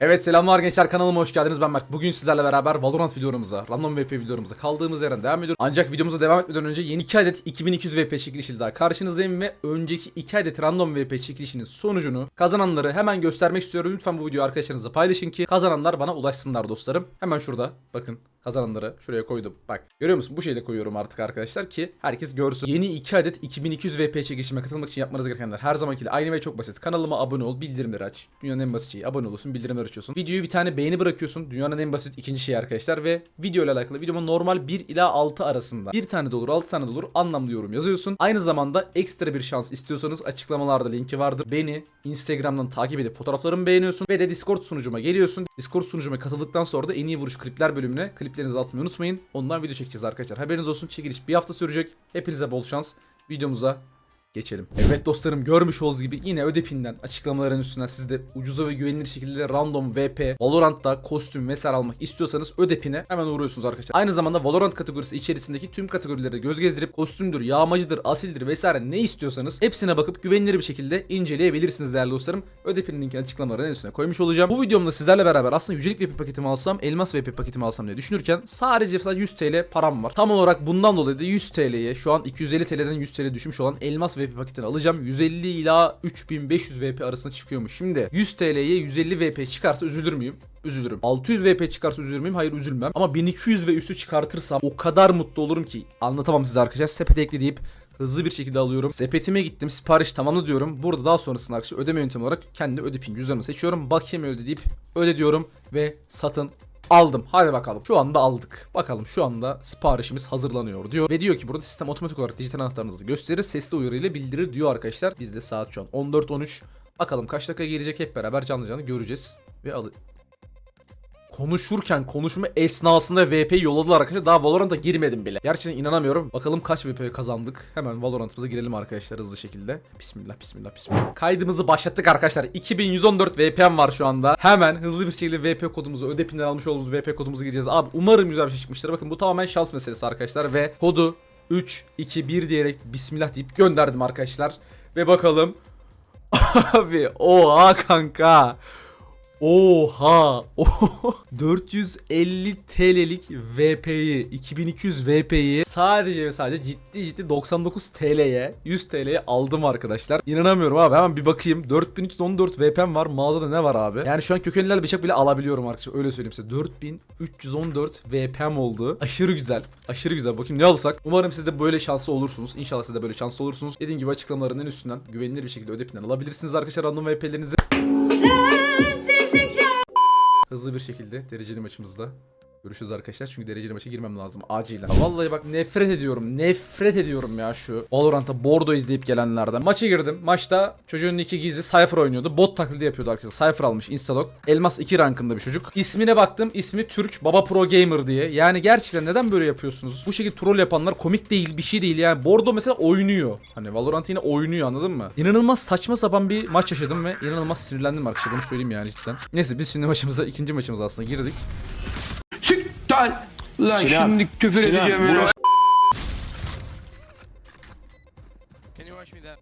Evet selamlar gençler kanalıma hoş geldiniz ben Mert. Bugün sizlerle beraber Valorant videomuza, Random VP videomuza kaldığımız yerden devam ediyoruz. Ancak videomuza devam etmeden önce yeni 2 adet 2200 VP çekilişiyle daha karşınızdayım ve önceki 2 adet Random VP çekilişinin sonucunu kazananları hemen göstermek istiyorum. Lütfen bu videoyu arkadaşlarınızla paylaşın ki kazananlar bana ulaşsınlar dostlarım. Hemen şurada bakın kazananları şuraya koydum. Bak görüyor musun? Bu şeyle koyuyorum artık arkadaşlar ki herkes görsün. Yeni 2 adet 2200 VP çekilişime katılmak için yapmanız gerekenler her zamankiyle aynı ve çok basit. Kanalıma abone ol, bildirimleri aç. Dünyanın en basit şeyi. Abone olursun, bildirimleri açıyorsun. Videoyu bir tane beğeni bırakıyorsun. Dünyanın en basit ikinci şeyi arkadaşlar ve video ile alakalı videoma normal 1 ila 6 arasında. Bir tane de olur, 6 tane de olur. Anlamlı yorum yazıyorsun. Aynı zamanda ekstra bir şans istiyorsanız açıklamalarda linki vardır. Beni Instagram'dan takip edip fotoğraflarımı beğeniyorsun ve de Discord sunucuma geliyorsun. Discord sunucuma katıldıktan sonra da en iyi vuruş klipler bölümüne kliplerinizi atmayı unutmayın. Ondan video çekeceğiz arkadaşlar. Haberiniz olsun. Çekiliş bir hafta sürecek. Hepinize bol şans. Videomuza geçelim. Evet dostlarım görmüş olduğunuz gibi yine Ödepin'den açıklamaların üstünden siz de ucuza ve güvenilir şekilde random VP, Valorant'ta kostüm vesaire almak istiyorsanız Ödepin'e hemen uğruyorsunuz arkadaşlar. Aynı zamanda Valorant kategorisi içerisindeki tüm kategorilere göz gezdirip kostümdür, yağmacıdır, asildir vesaire ne istiyorsanız hepsine bakıp güvenilir bir şekilde inceleyebilirsiniz değerli dostlarım. Ödepin'in linkini açıklamaların üstüne koymuş olacağım. Bu videomda sizlerle beraber aslında yücelik VP paketimi alsam, elmas VP paketimi alsam diye düşünürken sadece sadece 100 TL param var. Tam olarak bundan dolayı da 100 TL'ye şu an 250 TL'den 100 TL düşmüş olan elmas VP paketini alacağım. 150 ila 3500 VP arasında çıkıyormuş. Şimdi 100 TL'ye 150 VP çıkarsa üzülür müyüm? Üzülürüm. 600 VP çıkarsa üzülür müyüm? Hayır üzülmem. Ama 1200 ve üstü çıkartırsam o kadar mutlu olurum ki anlatamam size arkadaşlar. Sepete ekle deyip hızlı bir şekilde alıyorum. Sepetime gittim. Sipariş tamamla diyorum. Burada daha sonrasında arkadaşlar ödeme yöntemi olarak kendi ödepin cüzdanımı seçiyorum. Bakayım öde deyip öde diyorum ve satın Aldım. Hadi bakalım. Şu anda aldık. Bakalım şu anda siparişimiz hazırlanıyor diyor. Ve diyor ki burada sistem otomatik olarak dijital anahtarınızı gösterir. Sesli uyarıyla bildirir diyor arkadaşlar. Bizde saat şu an 14.13. Bakalım kaç dakika gelecek hep beraber canlı canlı göreceğiz. Ve alı Konuşurken konuşma esnasında VP yolladılar arkadaşlar. Daha Valorant'a girmedim bile. Gerçekten inanamıyorum. Bakalım kaç VP kazandık. Hemen Valorant'ımıza girelim arkadaşlar hızlı şekilde. Bismillah bismillah bismillah. Kaydımızı başlattık arkadaşlar. 2114 VP'm var şu anda. Hemen hızlı bir şekilde VP kodumuzu, ödepinden almış olduğumuz VP kodumuzu gireceğiz. Abi umarım güzel bir şey çıkmıştır. Bakın bu tamamen şans meselesi arkadaşlar ve kodu 3 2 1 diyerek bismillah deyip gönderdim arkadaşlar. Ve bakalım. Abi oha kanka. Oha! 450 TL'lik VP'yi, 2200 VP'yi sadece ve sadece ciddi ciddi 99 TL'ye, 100 TL'ye aldım arkadaşlar. İnanamıyorum abi. Hemen bir bakayım. 4314 VP'm var. Mağazada ne var abi? Yani şu an kökenliler bıçak bile alabiliyorum arkadaşlar. Öyle söyleyeyim size. 4314 VP'm oldu. Aşırı güzel. Aşırı güzel. Bakayım ne alsak. Umarım siz de böyle şanslı olursunuz. İnşallah siz de böyle şanslı olursunuz. Dediğim gibi açıklamaların en üstünden güvenilir bir şekilde ödepinden alabilirsiniz arkadaşlar random VP'lerinizi. Hızlı bir şekilde dereceli maçımızda görüşürüz arkadaşlar. Çünkü dereceli maça girmem lazım acilen. Vallahi bak nefret ediyorum. Nefret ediyorum ya şu Valorant'a Bordo izleyip gelenlerden. Maça girdim. Maçta çocuğun iki gizli Cypher oynuyordu. Bot taklidi yapıyordu arkadaşlar. Cypher almış Instalog. Elmas 2 rankında bir çocuk. İsmine baktım. İsmi Türk. Baba Pro Gamer diye. Yani gerçekten neden böyle yapıyorsunuz? Bu şekilde troll yapanlar komik değil bir şey değil. Yani Bordo mesela oynuyor. Hani Valorant yine oynuyor anladın mı? İnanılmaz saçma sapan bir maç yaşadım ve inanılmaz sinirlendim arkadaşlar. Bunu söyleyeyim yani cidden. Neyse biz şimdi maçımıza ikinci maçımıza aslında girdik. Lan Sinan, şimdi küfür Sinan, edeceğim burası- Can you watch me that?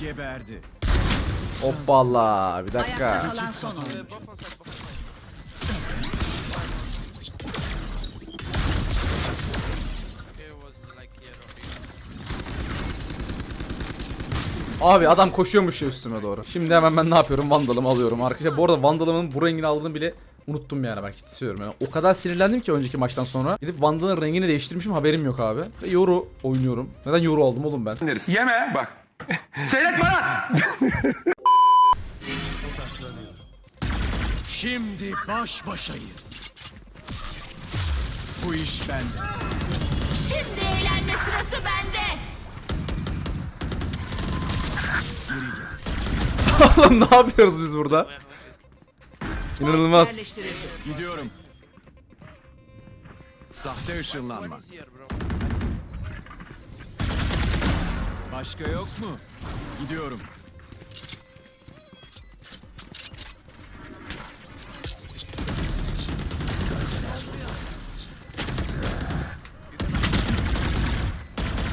Geberdi. Hoppala bir dakika. Here. Abi adam koşuyormuş ya üstüme doğru. Şimdi hemen ben ne yapıyorum? Vandalımı alıyorum arkadaşlar. Bu arada Vandalımın bu rengini aldığını bile unuttum yani bak ciddi söylüyorum. Yani o kadar sinirlendim ki önceki maçtan sonra. Gidip Vandal'ın rengini değiştirmişim haberim yok abi. Ve Yoru oynuyorum. Neden Yoru aldım oğlum ben? Yeme. Bak. Seyretme lan. Şimdi baş başayız. Bu iş bende. Şimdi eğlenme sırası bende. Oğlum ne yapıyoruz biz burada? İnanılmaz. Gidiyorum. Sahte ışınlanma. Başka yok mu? Gidiyorum.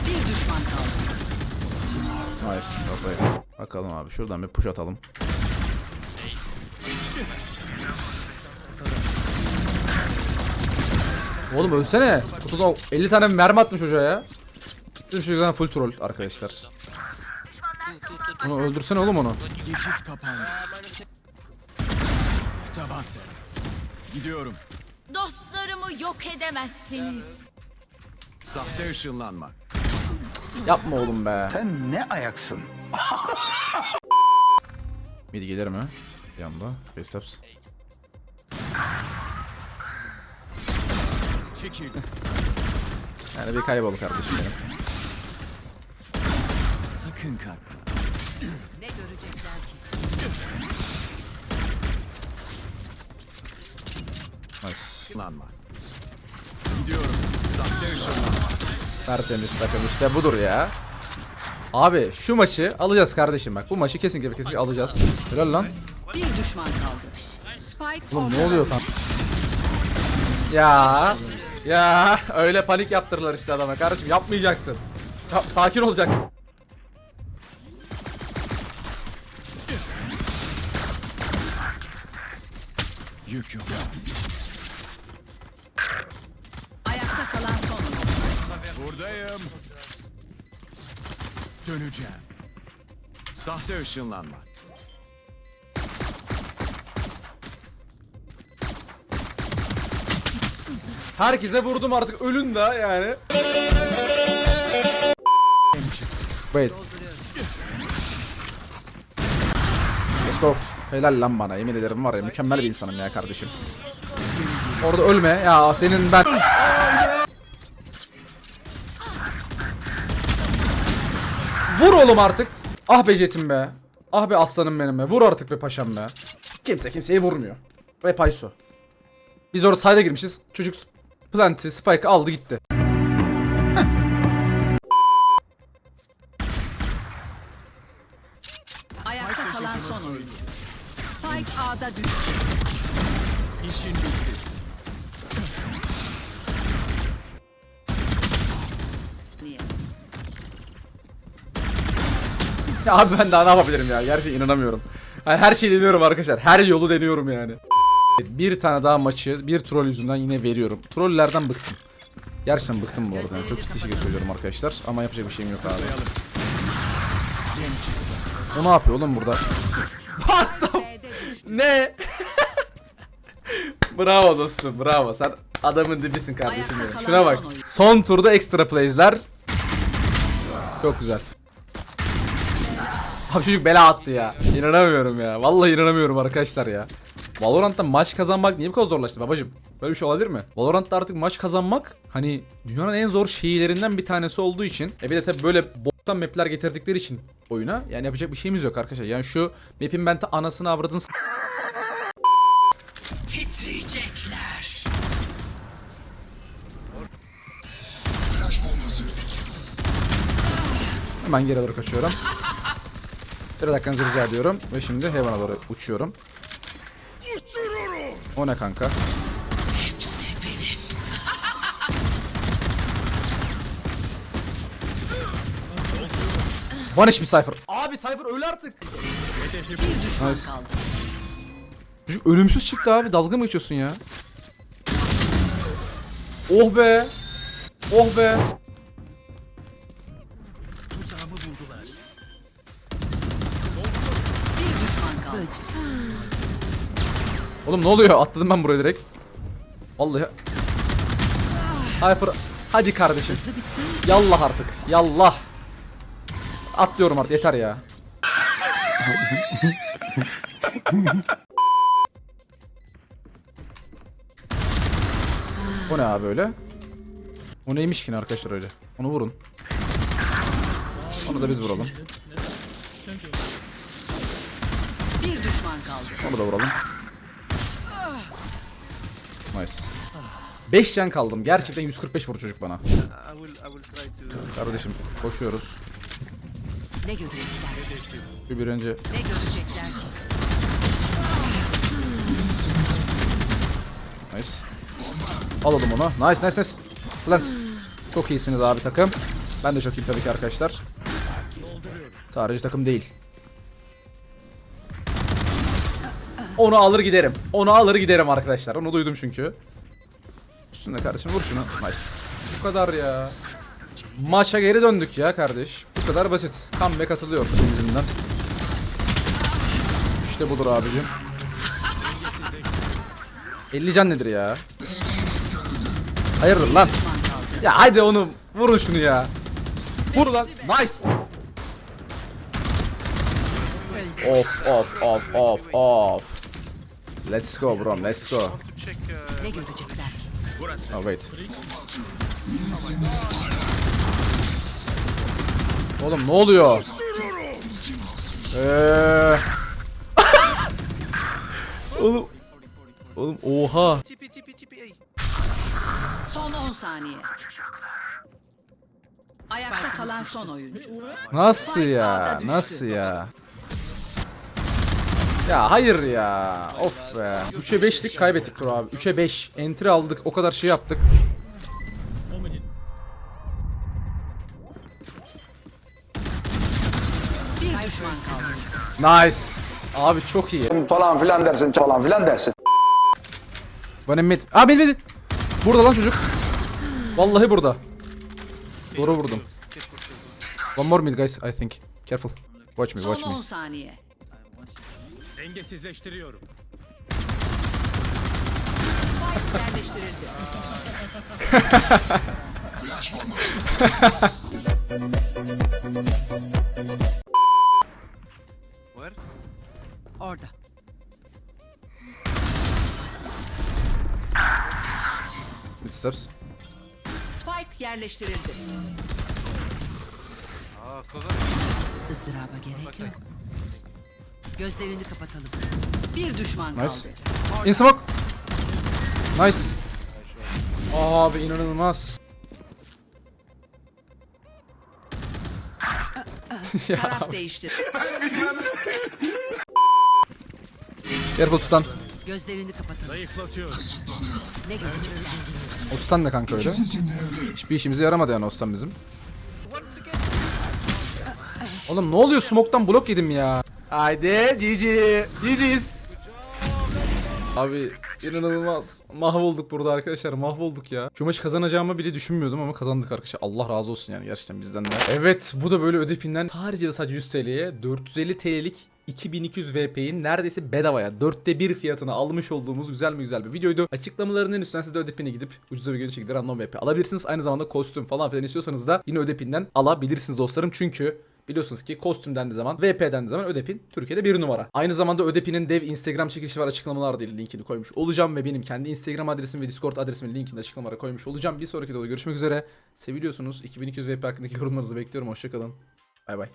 Bir düşman kaldı. Nice. Kafayı. Bakalım abi şuradan bir push atalım. Oğlum ölsene. Kutuda 50 tane mermi attım çocuğa ya. Bizim çocuktan full troll arkadaşlar. Onu öldürsene oğlum onu. Geçit kapandı. Tabanca. Gidiyorum. Dostlarımı yok edemezsiniz. Sahte ışınlanma. Yapma oğlum be. Sen ne ayaksın? Midi gelir mi? Bir anda. Çekil. Yani bir kaybol kardeşim benim. Sakın kalkma. Ne görecekler ki? Nice. Işınlanma. Gidiyorum. Sahte ışınlanma. Tertemiz takım işte budur ya. Abi şu maçı alacağız kardeşim bak. Bu maçı kesinlikle kesinlikle alacağız. Helal lan. Bir düşman kaldı. Spike Oğlum ne oluyor kan? Ya. Ya öyle panik yaptırırlar işte adama kardeşim yapmayacaksın. Ya, sakin olacaksın. Yük yok. Ayakta kalan son. Buradayım. Döneceğim. Sahte ışınlanma. Herkese vurdum artık ölün da yani. Wait. Let's go. Helal lan bana yemin ederim var ya mükemmel bir insanım ya kardeşim. Orada ölme ya senin ben... Vur oğlum artık. Ah be jetim be. Ah be aslanım benim be. Vur artık be paşam be. Kimse kimseyi vurmuyor. Ve Payso. Biz orada sayda girmişiz. Çocuk Plant'i, Spike aldı gitti. Ayakta kalan son oyuncu. Spike A'da düştü. İşin bitti. Ya abi ben daha ne yapabilirim ya? Gerçekten inanamıyorum. Yani her şeyi deniyorum arkadaşlar. Her yolu deniyorum yani. Bir tane daha maçı bir troll yüzünden yine veriyorum. Trollerden bıktım. Gerçekten bıktım bu arada. Yani çok ciddi şekilde söylüyorum arkadaşlar. Ama yapacak bir şeyim yok abi. O ne yapıyor oğlum burada? What. Ne? bravo dostum bravo. Sen adamın dibisin kardeşim benim. Şuna bak. Son turda extra plays'ler. Çok güzel. Abi çocuk bela attı ya. İnanamıyorum ya. Vallahi inanamıyorum arkadaşlar ya. Valorant'ta maç kazanmak niye bu kadar zorlaştı babacım? Böyle bir şey olabilir mi? Valorant'ta artık maç kazanmak hani dünyanın en zor şeylerinden bir tanesi olduğu için. E bir de tabii böyle boktan map'ler getirdikleri için oyuna. Yani yapacak bir şeyimiz yok arkadaşlar. Yani şu map'in ben ta anasını avradını s- Titriyecekler. Hemen geri doğru kaçıyorum. Bir dakikanızı rica ediyorum. Ve şimdi Heaven'a doğru uçuyorum. O ne kanka? Vanish mi Cypher? Abi Cypher öl artık. Nice. kaldı. Çocuk ölümsüz çıktı abi. Dalga mı geçiyorsun ya? Oh be. Oh be. Oğlum ne oluyor? Atladım ben buraya direkt. Vallahi. Cypher hadi kardeşim. Yallah artık. Yallah. Atlıyorum artık yeter ya. o ne abi öyle? O neymiş ki arkadaşlar öyle? Onu vurun. Onu da biz vuralım. Bir düşman kaldı. Onu da vuralım. Nice. 5 can kaldım. Gerçekten 145 vurdu çocuk bana. Kardeşim koşuyoruz. Ne görecekler? Bir bir önce Ne görecekler? Nice. Alalım onu. Nice nice nice. Plant. Çok iyisiniz abi takım. Ben de çok iyiyim tabii ki arkadaşlar. Sadece takım değil. Onu alır giderim. Onu alır giderim arkadaşlar. Onu duydum çünkü. Üstünde kardeşim vur şunu. Nice. Bu kadar ya. Maça geri döndük ya kardeş. Bu kadar basit. Comeback atılıyor bizim yüzünden. İşte budur abicim. 50 can nedir ya? Hayırdır lan? Ya haydi onu vurun şunu ya. Vur lan. Nice. Of of of of of. Let's go bro, let's go. Ne görecekler? Oh wait. Oğlum ne oluyor? Eee. Oğlum. Oğlum oha. Son 10 saniye. Ayakta kalan son oyuncu. Nasıl ya? Nasıl ya? Ya hayır ya. Of be. 3'e 5'lik kaybettik bro abi. 3'e 5. Entry aldık. O kadar şey yaptık. Nice. Abi çok iyi. falan filan dersin falan filan dersin. Bana mid. Aa mid mid. Burada lan çocuk. Vallahi burada. Doğru vurdum. One more mid guys I think. Careful. Watch me, Son watch me. 10 saniye. Dengesizleştiriyorum. Spike yerleştirildi. Where? Orada. Mid steps. Spike yerleştirildi. Ah, cover. Izdıraba gerek yok. Gözlerini kapatalım. Bir düşman Nice. kaldı. In smoke. Nice. Abi inanılmaz. ya Taraf değişti. careful stun. Gözlerini kapatalım. Zayıflatıyorum. Ne görecekler? O stun ne kanka öyle? Hiçbir işimize yaramadı yani o stun bizim. Oğlum ne oluyor smoke'tan blok yedim ya. Haydi GG. GG's. Abi inanılmaz. Mahvolduk burada arkadaşlar mahvolduk ya. Şu maçı kazanacağımı bile düşünmüyordum ama kazandık arkadaşlar. Allah razı olsun yani gerçekten bizden de. Evet bu da böyle ödepinden sadece sadece 100 TL'ye 450 TL'lik 2200 VP'nin neredeyse bedavaya dörtte bir fiyatına almış olduğumuz güzel mi güzel bir videoydu. Açıklamalarının en üstünden siz de ödepine gidip ucuza bir gün şekilde random VP alabilirsiniz. Aynı zamanda kostüm falan filan istiyorsanız da yine ödepinden alabilirsiniz dostlarım. Çünkü Biliyorsunuz ki kostüm dendiği zaman, VP dendiği zaman Ödepin Türkiye'de bir numara. Aynı zamanda Ödepin'in dev Instagram çekilişi var açıklamalarda linkini koymuş olacağım ve benim kendi Instagram adresim ve Discord adresimin linkini açıklamalara koymuş olacağım. Bir sonraki videoda görüşmek üzere. Seviliyorsunuz. 2200 VP hakkındaki yorumlarınızı bekliyorum. Hoşçakalın. Bay bay.